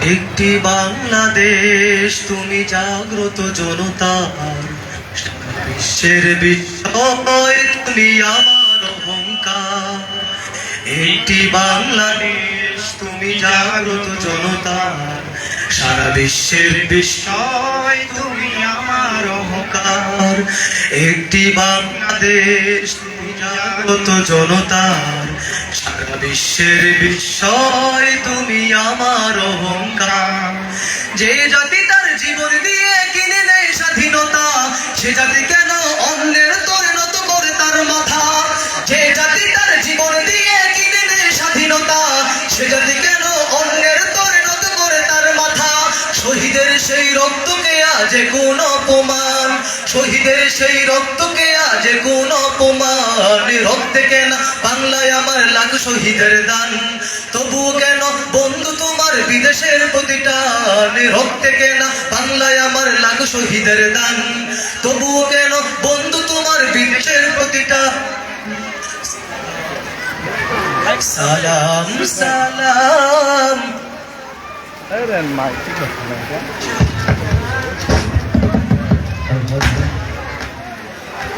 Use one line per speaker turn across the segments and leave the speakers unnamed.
একটি বাংলাদেশ, তুমি জাগ্রত জনতা বিশ্বের বিস্ময়, তুমি আমার অহংকার। একটি বাংলাদেশ, তুমি জাগ্রত জনতা সারা বিশ্বের বিস্ময়, তুমি আমার অহংকার। একটি বাংলাদেশ, তুমি জাগ্রত জনতার সারা বিশ্বের বিস্ময় তুমি আমার অহংকার। যে জাতি তার জীবন দিয়ে কিনে নেয় স্বাধীনতা, সে জাতি কেন অন্যের তোরে নত করে তার মাথা? যে জাতি তার জীবন দিয়ে কিনে নেয় স্বাধীনতা, সে জাতি কেন অন্যের নত করে তার মাথা? শহীদের সেই রক্তকে আজ কোন অপমান। শহীদের সেই রক্তকে আজ কোন অপমান রক্তে কেন বাংলায় আমার লাখ শহীদের দান। তবু কেন বন্ধু তোমার বিদেশের প্রতিটান রক্তে কেন বাংলায় আমার লাখ শহীদের দান? তবু কেন বন্ধু তোমার বিদেশের প্রতিটা সালাম সালাম।
Öğren Mike.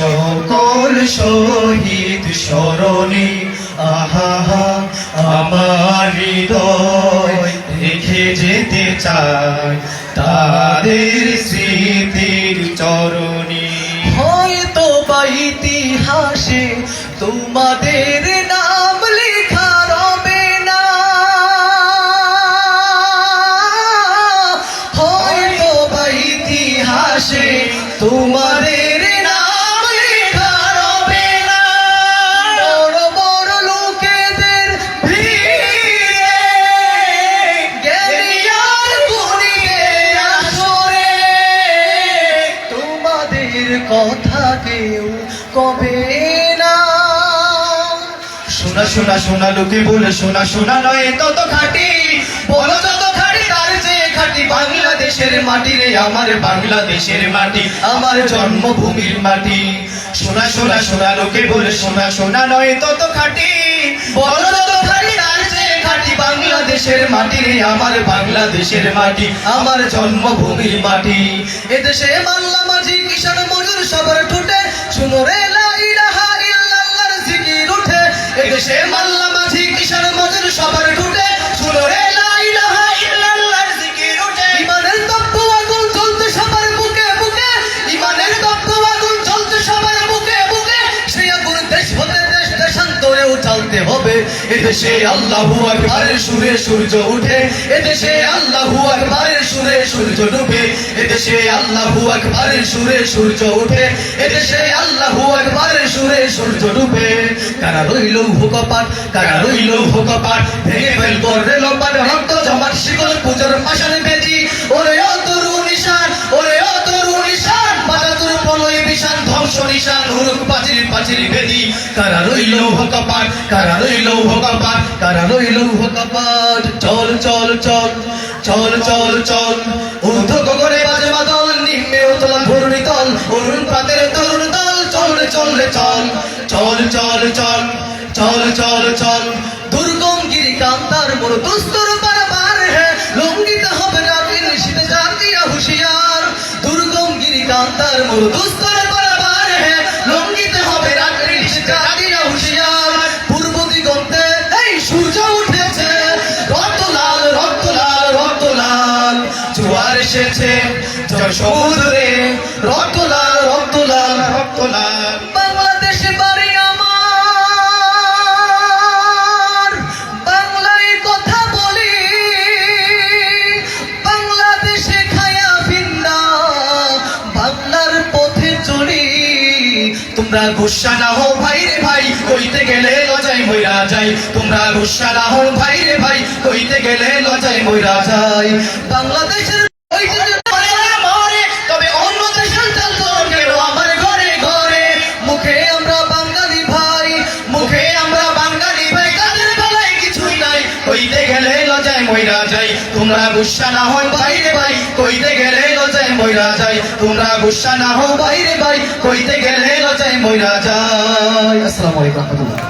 সকল শহীদ স্মরণে, আহা আমার হৃদয় রেখে যেতে চাই তাদের স্মৃতির চরণে। হয়তো বা ইতিহাসে তোমাদের তোমাদের কথা কেউ কবে না। শোনা শোনা শোনা, লোকে বলে শোনা শোনা নয় তত খাটি। বলো তত খাটি তার যে খাটি বাংলাদেশের মাটি রে, আমার বাংলাদেশের মাটি, আমার জন্মভূমির মাটি। শোনা শোনা শোনা, লোকে বলে শোনা শোনা নয় তত খাটি। বলো তত খাটি তার যে খাটি বাংলাদেশের মাটি রে, আমার বাংলাদেশের মাটি, আমার জন্মভূমির মাটি। এদেশে মাল্লা মাঝি Salomón হবে। এদেশে আল্লাহু আকবারের সুরে সূর্য উঠে। এদেশে আল্লাহু আকবারের সুরে সূর্য ডুবে। এদেশে আল্লাহু আকবারের সুরে সূর্য উঠে। এদেশে আল্লাহু আকবারের সুরে সূর্য ডুবে। কারা রইল ভূকপাট কারা রইল ভূকপাট ভেঙে ফেলব রেলপাট রক্ত জমাট, শিকল, পূজার পাশানে বেদি নিশান হুরুক পাচিরি পাচিরি বেদি কারা রইল ভূকপাট কারা রইল ভূকপাট কারা রইল ভূকপাট চল চল চল চল চল চল ঊর্ধ্ব গগনে বাজে মাদল নিম্নে উতলা ঘূর্ণি তল অরুণ প্রাতের তরুণ দল চল চল চল চল চল চল চল চল চল দুর্গম গিরি কান্তার মোর দুস্তর পারাবার হে লঙ্ঘিত হবে রাত্রি নিশীতে জাতিয়া হুঁশিয়ার দুর্গম গিরি কান্তার মোর দুস্তর তোমরা গুসা না হও ভাই রে ভাই, কইতে গেলে লজাই মইরা যাই। তোমরা গুসা না হও ভাই রে ভাই, কইতে গেলে লজাই মইরা যাই। বাংলাদেশের তোমরা গুসা না হয় বাইরে ভাই, কইতে গেলে মইরা যাই, তোমরা গুসা না হও বাইরে ভাই কইতে গেলে লজায় মইরা যাই। আসসালামু আলাইকুম